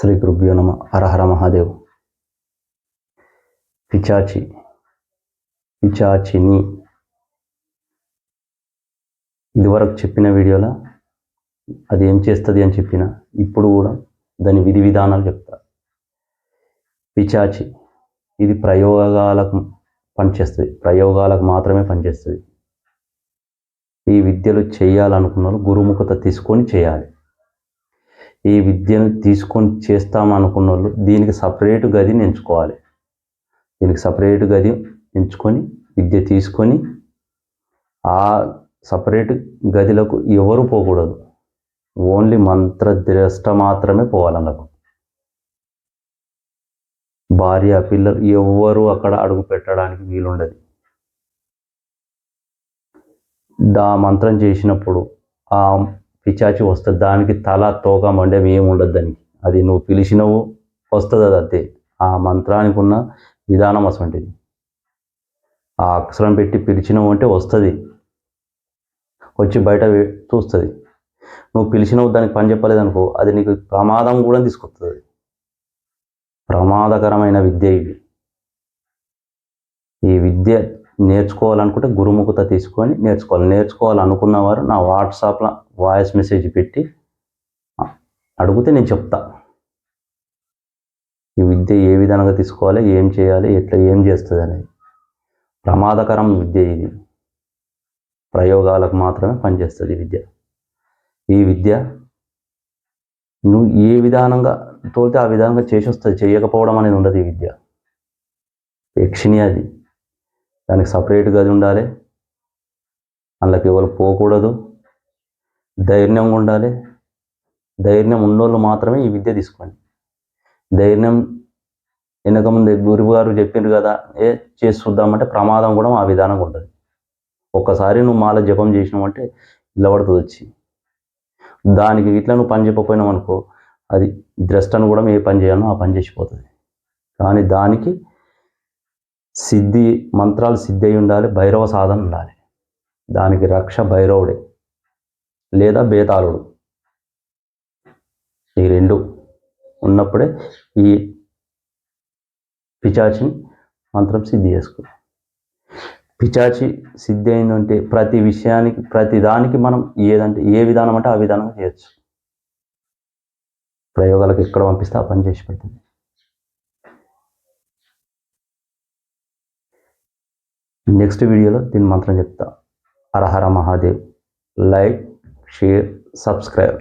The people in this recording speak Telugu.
శ్రీ గురుభ్యో నమ. హరహర మహాదేవ్. పిచాచి. పిచాచిని. ఇదివరకు చెప్పిన వీడియోలో అది ఏం చేస్తుంది అని చెప్పిన ఇప్పుడు కూడా దాని విధి విధానాలు చెప్తా. పిచాచి. ఇది ప్రయోగాలకు పనిచేస్తుంది. ప్రయోగాలకు మాత్రమే పనిచేస్తుంది. ఈ విద్యలు చేయాలనుకున్న వాళ్ళు గురుముఖత తీసుకొని చేయాలి. ఈ విద్యను తీసుకొని చేస్తామనుకున్న వాళ్ళు దీనికి సపరేట్ గదిని ఎంచుకోవాలి. దీనికి సపరేట్ గది ఎంచుకొని విద్య తీసుకొని ఆ సపరేట్ గదిలకు ఎవరు పోకూడదు. ఓన్లీ మంత్రద్రష్ట మాత్రమే పోవాలన్నకు భార్య పిల్లలు ఎవ్వరూ అక్కడ అడుగు పెట్టడానికి వీలుండదు. దా మంత్రం చేసినప్పుడు ఆ పిచాచి వస్తుంది దానికి తల తోక మండే ఏమి ఉండదు దానికి. అది నువ్వు పిలిచినవు వస్తుంది అది అంతే. ఆ మంత్రానికి ఉన్న విధానం అటువంటిది. ఆ అక్షరం పెట్టి పిలిచినవు అంటే వస్తుంది. వచ్చి బయట చూస్తుంది. నువ్వు పిలిచినవు దానికి పని చెప్పలేదు అనుకో అది నీకు ప్రమాదం కూడా తీసుకొస్తుంది ప్రమాదకరమైన విద్య ఇది. ఈ విద్య నేర్చుకోవాలనుకుంటే గురుముఖత తీసుకొని నేర్చుకోవాలి. నేర్చుకోవాలనుకున్న వారు నా వాట్సాప్లో వాయిస్ మెసేజ్ పెట్టి అడిగితే నేను చెప్తా. ఈ విద్య ఏ విధంగా తీసుకోవాలి ఏం చేయాలి ఎట్లా ఏం చేస్తుంది అనేది. ప్రమాదకరం విద్య ఇది. ప్రయోగాలకు మాత్రమే పనిచేస్తుంది ఈ విద్య. ఈ విద్య నువ్వు ఏ విధానంగా తోలితే ఆ విధంగా చేసి వస్తుంది చేయకపోవడం అనేది ఉండదు ఈ విద్య. యక్షిణి అది దానికి సపరేట్ గది ఉండాలి. అందులోకి ఎవరు పోకూడదు. ధైర్యంగా ఉండాలి. ధైర్యం ఉన్నోళ్ళు మాత్రమే ఈ విద్య తీసుకోండి. ధైర్యం వెనక ముందు గురువు గారు చెప్పిండ్రు కదా ఏ చేసి చూద్దామంటే ప్రమాదం కూడా ఆ విధానం ఉంటుంది. ఒక్కసారి నువ్వు మాల జపం చేసినావంటే నిలబడుతుంది వచ్చి. దానికి ఇట్లా నువ్వు పని చెప్పకపోయినావు అనుకో అది ద్రష్టను కూడా ఏ పని చేయాలో ఆ పని చేసిపోతుంది. కానీ దానికి సిద్ధి మంత్రాలు సిద్ధి అయి ఉండాలి భైరవ సాధన ఉండాలి. దానికి రక్ష భైరవుడే లేదా బేతాళుడు. ఈ రెండు ఉన్నప్పుడే ఈ పిచాచిని మంత్రం సిద్ధి చేసుకో పిచాచి సిద్ధి అయిందంటే ప్రతి విషయానికి ప్రతి దానికి మనం ఏదంటే ఏ విధానం అంటే ఆ విధానంగా చేయొచ్చు. ప్రయోగాలకు ఎక్కడ పంపిస్తే ఆ పని చేసి పెడుతుంది. నెక్స్ట్ వీడియోలో దీని మంత్రం చెప్తా. హరహర మహాదేవ్. Like share subscribe.